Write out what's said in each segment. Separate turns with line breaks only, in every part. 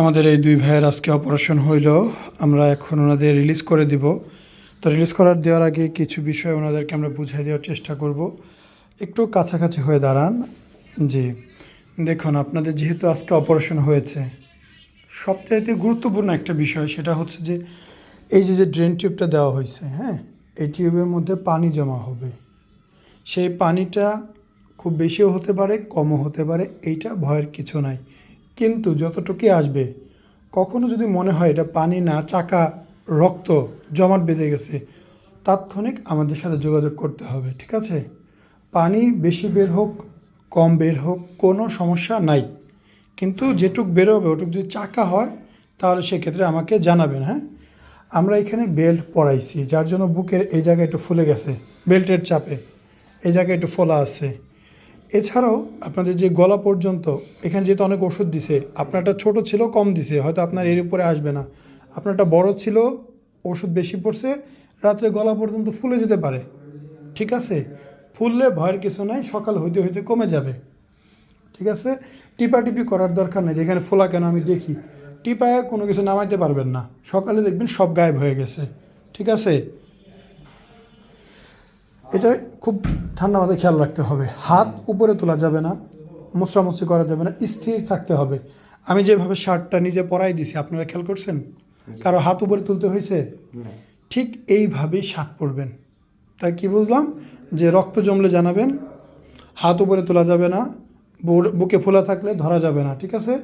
আমাদের এই দুই ভাইয়ের আজকে অপারেশন হইল, আমরা এখন ওনাদের রিলিজ করে দিব। তো রিলিজ করার দেওয়ার আগে কিছু বিষয় ওনাদেরকে আমরা বুঝিয়ে দেওয়ার চেষ্টা করব। একটু কাছাকাছি হয়ে দাঁড়ান। জি, দেখুন, আপনাদের যেহেতু আজকে অপারেশন হয়েছে, সবচাইতে গুরুত্বপূর্ণ একটা বিষয় সেটা হচ্ছে যে, এই যে যে ড্রেন টিউবটা দেওয়া হয়েছে হ্যাঁ এই টিউবের মধ্যে পানি জমা হবে। সেই পানিটা খুব বেশিও হতে পারে, কমও হতে পারে, এইটা ভয়ের কিছু নাই। কিন্তু যতটুকুই আসবে, কখনো যদি মনে হয় এটা পানি না, চাকা, রক্ত, জমাট বেঁধে গেছে, তাৎক্ষণিক আমাদের সাথে যোগাযোগ করতে হবে, ঠিক আছে? পানি বেশি বের হোক, কম বের হোক, কোনো সমস্যা নাই। কিন্তু যেটুক বেরোবে, ওটুক যদি চাকা হয়, তাহলে সেক্ষেত্রে আমাকে জানাবেন হ্যাঁ? আমরা এখানে বেল্ট পরাইছি, যার জন্য বুকের এই জায়গায় একটু ফুলে গেছে, বেল্টের চাপে। এই জায়গায় একটু ফোলা আছে। এছাড়াও আপনাদের যে গলা পর্যন্ত, এখানে যেহেতু অনেক ওষুধ দিছে, আপনারটা ছোট ছিল, কম দিছে, হয়তো আপনার এর উপরে আসবে না। আপনারটা বড় ছিল, ওষুধ বেশি পড়ছে, রাত্রে গলা পর্যন্ত ফুলে যেতে পারে। ঠিক আছে? ফুললে ভয়ের কিছু নাই, সকাল হইতে হইতে কমে যাবে। ঠিক আছে? টিপাটিপি করার দরকার নেই, যেখানে ফোলা কেন আমি দেখি। টিপায় কোনো কিছু নামাইতে পারবেন না। সকালে দেখবেন সব গায়েব হয়ে গেছে। ঠিক আছে? এটা খুব ঠান্ডা মাথায় খেয়াল রাখতে হবে। হাত উপরে তোলা যাবে না মুসরামুসি করা যাবে না স্থির থাকতে হবে। আমি যেভাবে শার্টটা নিজে পরাই দিছি আপনারা খেয়াল করছেন? কারও হাত উপরে তুলতে হয়েছে? ঠিক এইভাবেই শার্ট পরবেন। তাই কি বুঝলাম? যে রক্ত জমলে জানাবেন হাত উপরে তোলা যাবে না বুকে ফোলা থাকলে ধরা যাবে না ঠিক আছে?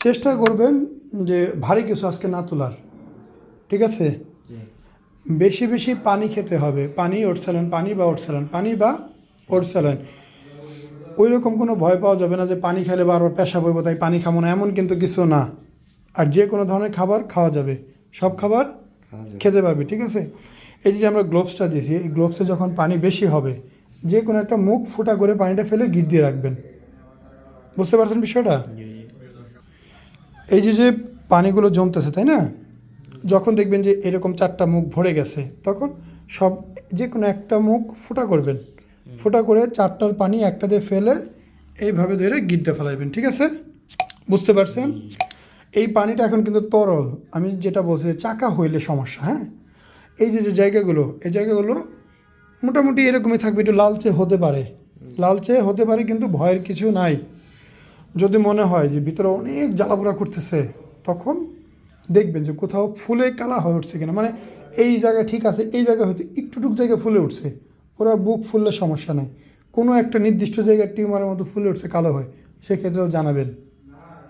চেষ্টা করবেন যে ভারী কিছু আজকে না তোলার ঠিক আছে? বেশি বেশি পানি খেতে হবে। পানি ওটসালেন পানি বা ওটসালেন পানি বা ওটসালেন। ওই রকম কোনো ভয় পাওয়া যাবে না যে পানি খেলে বারবার পেশা বইব তাই পানি খাব না এমন কিন্তু কিছু না। আর যে কোনো ধরনের খাবার খাওয়া যাবে। সব খাবার খেতে পারবে ঠিক আছে? এই যে আমরা গ্লোভসটা দিয়েছি এই গ্লোভসে যখন পানি বেশি হবে যে কোনো একটা মুখ ফুটা করে পানিটা ফেলে গিট দিয়ে রাখবেন। বুঝতে পারছেন বিষয়টা? এই যে যে পানিগুলো জমতেছে তাই না? যখন দেখবেন যে এরকম চারটা মুখ ভরে গেছে তখন সব যে কোনো একটা মুখ ফুটা করবেন। ফুটা করে চারটার পানি একটা দিয়ে ফেলে এইভাবে ধরে গিটতে ফেলাইবেন ঠিক আছে? বুঝতে পারছেন? এই পানিটা এখন কিন্তু তরল। আমি যেটা বলছি যে চাকা হইলে সমস্যা হ্যাঁ? এই যে যে জায়গাগুলো এই জায়গাগুলো মোটামুটি এরকমই থাকবে একটু লালচে হতে পারে। লালচে হতে পারে কিন্তু ভয়ের কিছু নাই। যদি মনে হয় যে ভিতরে অনেক জ্বালাপোড়া করতেছে তখন দেখবেন যে কোথাও ফুলে কালা হয়ে উঠছে কিনা। মানে এই জায়গা ঠিক আছে, এই জায়গায় হয়তো একটুটুক জায়গায় ফুলে উঠছে। ওরা বুক ফুললে সমস্যা নেই। কোনো একটা নির্দিষ্ট জায়গায় টিউমারের মতো ফুলে উঠছে কালো হয়। সেক্ষেত্রেও জানাবেন।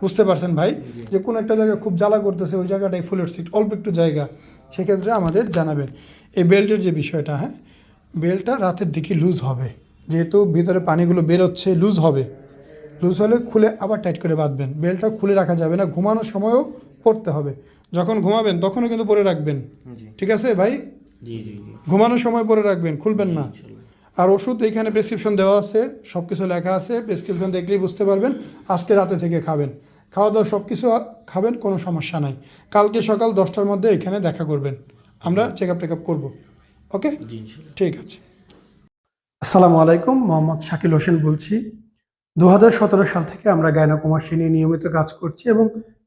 বুঝতে পারছেন ভাই? যে কোনো একটা জায়গায় খুব জ্বালা করতেছে, ওই জায়গাটাই ফুলে উঠছে অল্প একটু জায়গা। সেক্ষেত্রে আমাদের জানাবেন। এই বেল্টের যে বিষয়টা হ্যাঁ? বেল্টটা রাতের দিকে লুজ হবে। যেহেতু ভিতরে পানিগুলো বেরোচ্ছে, লুজ হবে। লুজ হলে খুলে আবার টাইট করে বাঁধবেন। বেল্টটা খুলে রাখা যাবে না। ঘুমানোর সময়ও পরতে হবে। যখন ঘুমাবেন তখনও কিন্তু পরে রাখবেন। ঠিক আছে ভাই? ঘুমানোর সময় পরে রাখবেন খুলবেন না। আর ওষুধ এইখানে প্রেসক্রিপশন দেওয়া আছে সব কিছু লেখা আছে প্রেসক্রিপশন দেখলেই বুঝতে পারবেন আজকে রাতে থেকে খাবেন। খাওয়া দাওয়া সব কিছু খাবেন কোনো সমস্যা নাই। কালকে সকাল দশটার মধ্যে এখানে দেখা করবেন। আমরা চেক আপ টেক আপ করব ওকে ঠিক আছে। আসসালামু আলাইকুম মোহাম্মদ শাকিল হোসেন বলছি। দু হাজার সতেরো সাল থেকে আমরা গায়না কুমার নিয়ে নিয়মিত কাজ করছি এবং